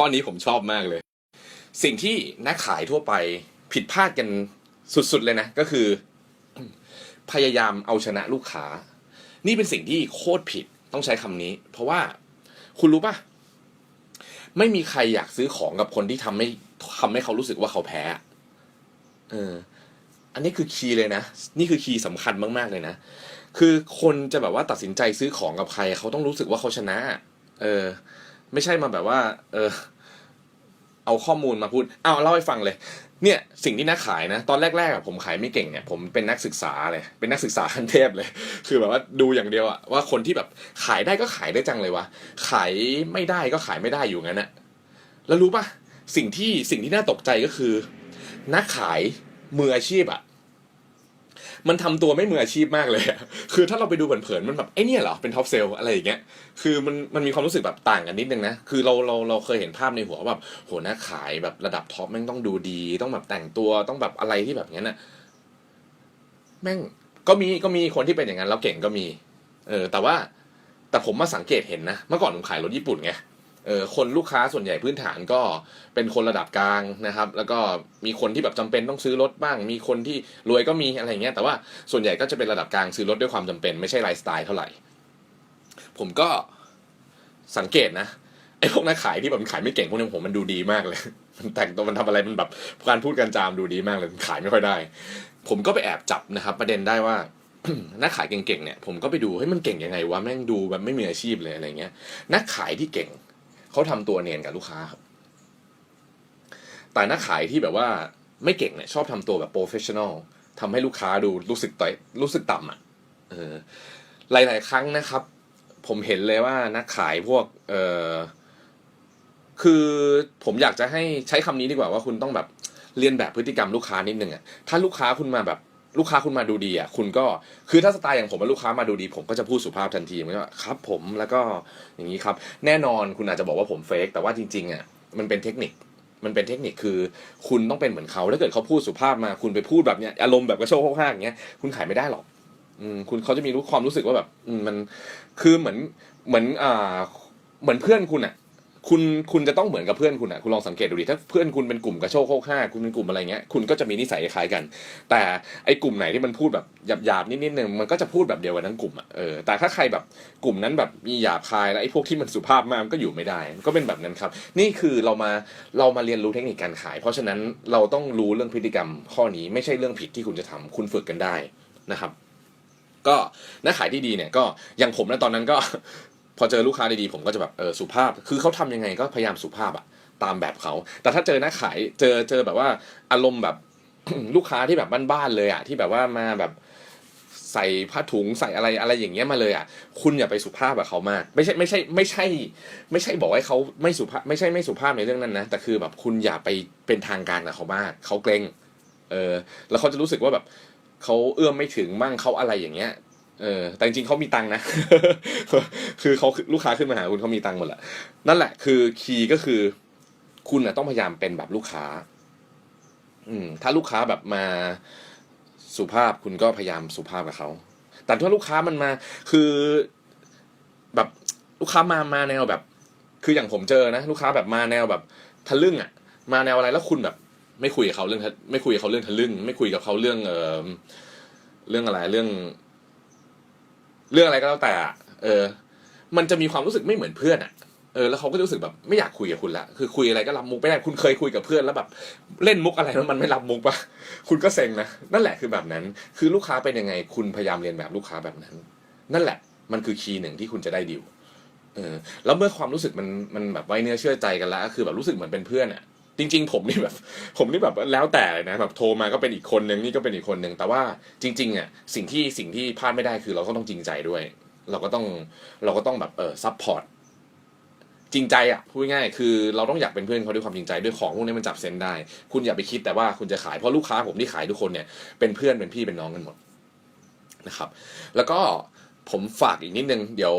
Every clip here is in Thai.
ข้อนี้ผมชอบมากเลย สิ่งที่นักขายทั่วไปผิดพลาดกันสุดๆเลยนะ ก็คือ พยายามเอาชนะลูกค้า นี่เป็นสิ่งที่โคตรผิดต้องใช้คำนี้ เพราะว่าคุณรู้ปะไม่มีใครอยากซื้อของกับคนที่ทำให้ทำให้เขารู้สึกว่าเขาแพ้เอออันนี้คือคีย์เลยนะ นี่คือคีย์สำคัญมากๆเลยนะ คือคนจะแบบว่าตัดสินใจซื้อของกับใคร เขาต้องรู้สึกว่าเขาชนะ เออ ไม่ใช่มาแบบว่า เออ เอาข้อมูลมาพูดเอาเล่าให้ฟังเลย เนี่ยสิ่งที่นักขายนะ ตอนแรกๆอะผมขายไม่เก่งเนี่ย ผมเป็นนักศึกษาเลย เป็นนักศึกษาขั้นเทพเลย คือแบบว่าดูอย่างเดียวอะว่าคนที่แบบขายได้ก็ขายได้จังเลยวะขายไม่ได้ก็ขายไม่ได้อยู่งั้นอะแล้วรู้ปะสิ่งที่สิ่งที่น่าตกใจก็คือ นักขายมืออาชีพอะ มันทำตัวไม่มืออาชีพมากเลยอะคือถ้าเราไปดูเผินๆมันแบบไอ้เนี่ยเหรอเป็นท็อปเซลอะไรอย่างเงี้ยคือมันมันมีความรู้สึกแบบต่างกันนิดนึงนะคือเราเราเราเคยเห็นภาพในหัวว่าแบบโหนักขายแบบระดับท็อปแม่งต้องดูดี ต้องแบบแต่งตัวต้องแบบอะไรที่แบบเนี้ยน่ะแม่งก็มีก็มีคนที่เป็นอย่างนั้นแล้วเก่งก็มี เออ แต่ว่าแต่ผมมาสังเกตเห็นนะ เมื่อก่อนผมขายรถญี่ปุ่นไง เออคนลูกค้าส่วนใหญ่พื้นฐานก็เป็นคนระดับกลางนะครับ แล้วก็มีคนที่แบบจำเป็นต้องซื้อรถบ้าง มีคนที่รวยก็มีอะไรเงี้ยแต่ว่าส่วนใหญ่ก็จะเป็นระดับกลางซื้อรถด้วยความจำเป็น ไม่ใช่ไลฟ์สไตล์เท่าไหร่ ผมก็สังเกตนะไอ้พวกนักขายที่แบบมันขายไม่เก่งพวกนี้ผมมันดูดีมากเลย มันแต่งตัวมันทำอะไรมันแบบการพูดการจามดูดีมากเลยขายไม่ค่อยได้ ผมก็ไปแอบจับนะครับ ประเด็นได้ว่านักขายเก่งๆเนี่ยผมก็ไปดูเฮ้ยมันเก่งยังไงวะแม่งดูแบบไม่มีอาชีพเลยอะไรเงี้ย นักขายที่เก่ง เขาทำตัวเนียนกับลูกค้าครับแต่นักขายที่แบบว่าไม่เก่งเนี่ยชอบทำตัวแบบโปรเฟชชั่นอลทำให้ลูกค้าดูรู้สึกต่อยรู้สึกต่ำอะเออหลาย ๆ ครั้งนะครับ ผมเห็นเลยว่านักขายพวกเออคือผมอยากจะให้ใช้คำนี้ดีกว่าว่าคุณต้องแบบเรียนแบบพฤติกรรมลูกค้านิดนึงอะถ้าลูกค้าคุณมาแบบ ลูกค้าคุณมาดูดีอะคุณก็คือถ้าสไตล์อย่างผมว่าลูกค้ามาดูดี ผมก็จะพูดสุภาพทันทีมันก็ครับผมแล้วก็อย่างนี้ครับ แน่นอนคุณอาจจะบอกว่าผมเฟกแต่ว่าจริงๆอะมันเป็นเทคนิคมันเป็นเทคนิคคือคุณต้องเป็นเหมือนเขาถ้าเกิดเขาพูดสุภาพมาคุณไปพูดแบบเนี้ยอารมณ์แบบกระโชกห้างอย่างเงี้ยคุณขายไม่ได้หรอกอืมคุณเขาจะมีรู้ความรู้สึกว่าแบบอืมมันคือเหมือนเหมือนอ่าเหมือนเพื่อนคุณอะ คุณคุณจะต้องเหมือนกับเพื่อนคุณอะคุณลองสังเกตดูดิถ้าเพื่อนคุณเป็นกลุ่มกระโชกโคกห้าคุณเป็นกลุ่มอะไรเงี้ยคุณก็จะมีนิสัยคล้ายกัน แต่ไอ้กลุ่มไหนที่มันพูดแบบหยาบๆนิดๆนึงมันก็จะพูดแบบเดียวกันทั้งกลุ่มอะเออแต่ถ้าใครแบบกลุ่มนั้นแบบมีหยาบคายแล้วไอ้พวกที่มันสุภาพมากมันก็อยู่ไม่ได้ก็เป็นแบบนั้นครับ นี่คือเรามาเรามาเรียนรู้เทคนิคการขาย เพราะฉะนั้นเราต้องรู้เรื่องพฤติกรรมข้อนี้ไม่ใช่เรื่องผิดที่คุณจะทำคุณฝึกกันได้นะครับก็นักขายที่ดีเนี่ยก็อย่างผมนะตอนนั้นก็ พอเจอลูกค้าดีๆผมก็จะแบบเออสุภาพ คือเขาทำยังไงก็พยายามสุภาพอะตามแบบเขาแต่ถ้าเจอนักขายเจอเจอแบบว่าอารมณ์แบบลูกค้าที่แบบบ้านๆเลยอะที่แบบว่ามาแบบใส่ผ้าถุงใส่อะไรอะไรอย่างเงี้ยมาเลยอะคุณอย่าไปสุภาพกับเขามาก ไม่ใช่ไม่ใช่ไม่ใช่ ไม่ใช่บอกให้เขาไม่สุภาพไม่ใช่ไม่สุภาพในเรื่องนั้นนะ แต่คือแบบคุณอย่าไปเป็นทางการกับเขามากเขาเกรงเออแล้วเขาจะรู้สึกว่าแบบเขาเอื้อมไม่ถึงมั่งเขาอะไรอย่างเงี้ย เออแต่จริงเขามีตังค์นะ คือเขาลูกค้าขึ้นมาหาคุณเขามีตังค์หมดแหละนั่นแหละ คือคีย์ก็คือ คุณนะต้องพยายามเป็นแบบลูกค้า อืม ถ้าลูกค้าแบบมาสุภาพคุณก็พยายามสุภาพกับเขาแต่ถ้าลูกค้ามันมา คือแบบลูกค้ามามาแนวแบบ คืออย่างผมเจอนะ ลูกค้าแบบมาแนวแบบทะลึ่งอะ มาแนวอะไรแล้วคุณแบบ ไม่คุยกับเขาเรื่อง ไม่คุยกับเขาเรื่องทะลึ่ง ไม่คุยกับเขาเรื่องเออเรื่องอะไรเรื่อง เรื่องอะไรก็แล้วแต่เออ มันจะมีความรู้สึกไม่เหมือนเพื่อนอะเออแล้วเขาก็รู้สึกแบบไม่อยากคุยกับคุณละคือคุยอะไรก็รับมุกไม่ได้คุณเคยคุยกับเพื่อนแล้วแบบ เล่นมุกอะไรแล้วมันไม่รับมุกปะคุณก็เซ็งนะนั่นแหละคือแบบนั้น คือลูกค้าเป็นยังไง คุณพยายามเรียนแบบลูกค้าแบบนั้น นั่นแหละ มันคือคีย์หนึ่งที่คุณจะได้ดิวเออแล้วเมื่อความรู้สึกมันมันแบบไว้เนื้อเชื่อใจกันแล้วคือแบบรู้สึกเหมือนเป็นเพื่อนอะ จริง ๆ ผมนี่แบบ ผมนี่แบบแล้วแต่เลยนะแบบโทรมาก็เป็นอีกคนนึงนี่ก็เป็นอีกคนนึงแต่ว่าจริงๆอะสิ่งที่สิ่งที่พลาดไม่ได้คือเราก็ต้องจริงใจด้วย เราก็ต้องเราก็ต้องแบบเออซัพพอร์ตจริงใจอะพูดง่ายคือเราต้องอยากเป็นเพื่อนเขาด้วยความจริงใจด้วยของพวกนี้มันจับเซนได้ คุณอย่าไปคิดแต่ว่าคุณจะขายเพราะลูกค้าผมที่ขายทุกคนเนี่ยเป็นเพื่อนเป็นพี่เป็นน้องกันหมดนะครับ แล้วก็ผมฝากอีกนิดนึงเดี๋ยว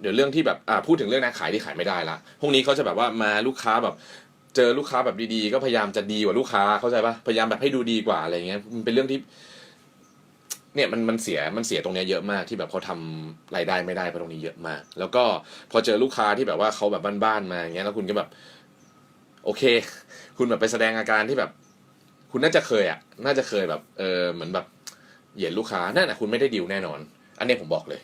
เดี๋ยวเรื่องที่แบบอ่าพูดถึงเรื่องนักขายที่ขายไม่ได้ละพวกนี้เขาจะแบบว่ามาลูกค้าแบบ เจอลูกค้าแบบดีๆ ก็พยายามจะดีกว่าลูกค้าเข้าใจปะพยายามแบบให้ดูดีกว่าอะไรเงี้ยมันเป็นเรื่องที่ เนี่ยมันมันเสียมันเสียตรงเนี้ยเยอะมากที่แบบเขาทำรายได้ไม่ได้เพราะตรงนี้เยอะมาก แล้วก็พอเจอลูกค้าที่แบบว่าเขาแบบบ้านๆมาอย่างเงี้ยแล้วคุณก็แบบ โอเค คุณแบบไปแสดงอาการที่แบบ คุณน่าจะเคยอะ น่าจะเคยแบบ เออเหมือนแบบเหยียดลูกค้านั่นแหะคุณไม่ได้ดีลแน่นอน อันนี้ผมบอกเลย